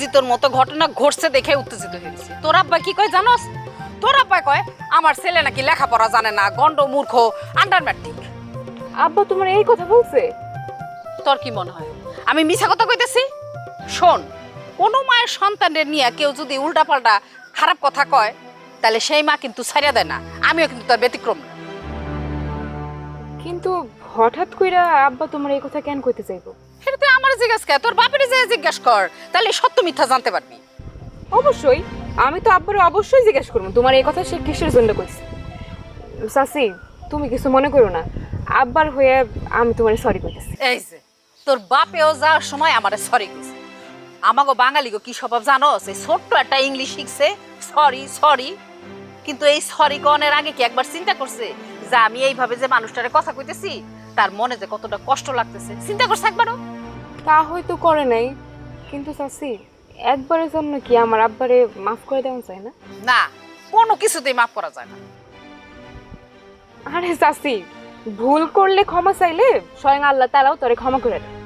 উত্তেজিতর মতো ঘটনা ঘটছে দেখে উত্তেজিত হয়েছে তোর আব্বা কি কয় জানোস? তোর আব্বা কয় আমার ছেলে নাকি লেখাপড়া জানে না গন্ড মূর্খ আন্ডার ম্যাট্রিক আব্বা তোমার এই কথা বলছে? তোর কি মনে হয়? আমি মিছা কথা কইতেছি? শোন কোনো মায়ের সন্তানের নিয়ে কেউ যদি উল্টাপাল্টা খারাপ কথা কয় তাহলে সেই মা কিন্তু ছাড়িয়া দেয় না। আমিও কিন্তু তার ব্যতিক্রম না। কিন্তু হঠাৎ কইরা আব্বা তোমার এই কথা কেন কইতে চাইব? সেটা আমার জিজ্ঞাসা কর তোর বাপের যে জিজ্ঞেস কর তাহলে সত্য মিথ্যা জানতে পারবি। অবশ্যই আমি তো আব্বারে অবশ্যই জিজ্ঞেস করব তোমার এই কথা সে কিসের জন্য কইছে? সাসি তুমি কিছু মনে করো না আব্বার হয়ে আমি তোমার সরি কইতেছি। এই যে তোর বাপেও যাওয়ার সময় আমারে সরি কইছে। আমাগো বাঙালি গো কি স্বভাব জানো? সেই ছোট্ট একটা ইংলিশ শিখছে সরি সরি কিন্তু এই সরি কনের আগে কি একবার চিন্তা করছে যে আমি এইভাবে যে মানুষটারে কথা কইতেছি তার মনে যে কতটা কষ্ট লাগতেছে? চিন্তা করছে একবারও? তা হয়তো করে নাই। কিন্তু চাচি একবারের জন্য কি আমার আব্বারে মাফ করে দেওয়া যায় না? না কোনো কিছুতেই মাফ করা যায় না। আরে চাচি ভুল করলে ক্ষমা চাইলে স্বয়ং আল্লাহ তারাও তোরে ক্ষমা করে দেয়।